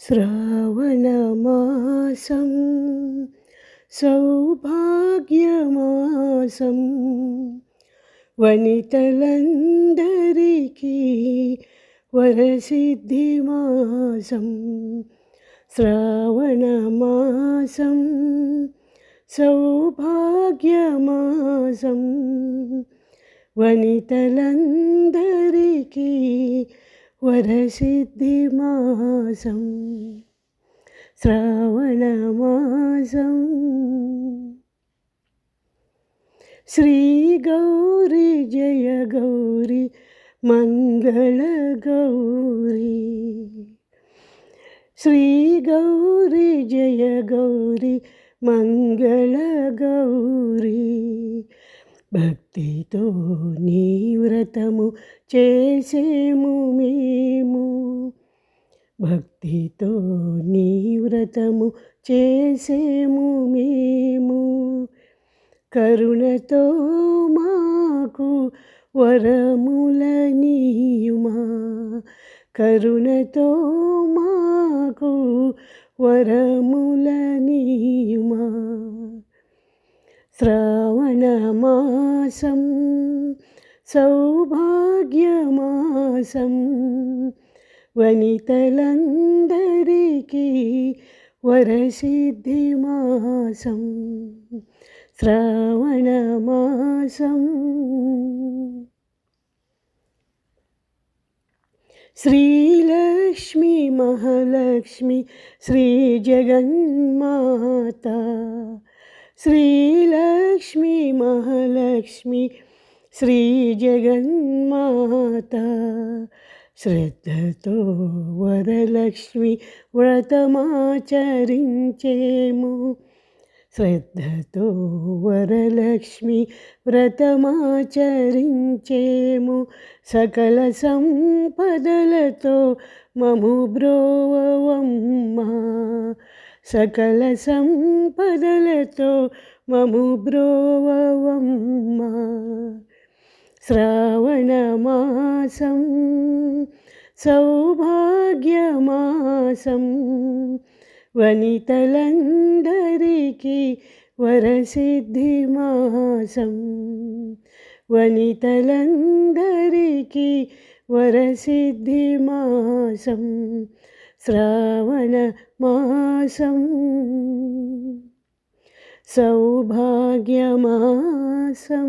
శ్రావణమాసం సౌభాగ్యమాసం వనితలందరికీ వరసిద్ధిమాసం శ్రావణమాసం సౌభాగ్యమాసం వనితలందరికీ വരസിദ്ധിമാസം ശ്രാവണമാസം ശ്രീഗൗരി ജയ ഗൗരി മംഗള ഗൗരി ശ്രീഗൗരി ജയ ഗൗരി മംഗള ഗൗരി భక్తితో నీ వ్రతము చేసేము మేము. భక్తితో నీ వ్రతము చేసేము మేము. కరుణతో మాకు వరములనీయుమా. కరుణతో మాకు వరములనీ श्रावणमासं सौभाग्यमासं वनितलन्दरिकी वरसिद्धिमासं श्रावणमासम् श्रीलक्ष्मी महालक्ष्मी श्रीजगन्माता శ్రీలక్ష్మి మహాలక్ష్మి శ్రీ జగన్మాత శ్రద్ధతో వరలక్ష్మి వ్రతమాచరించేము శ్రద్ధతో వరలక్ష్మి వ్రతమాచరించేము సకల సంపదలతో మము బ్రోవమ్మా సకల సంపదలతో మము బ్రోవమ్మా శ్రావణమాసం సౌభాగ్యమాసం వనితలందరికీ వరసిద్ధిమాసం వనితలందరికీ వరసిద్ధిమాసం శ్రావణమాసం సౌభాగ్యమాసం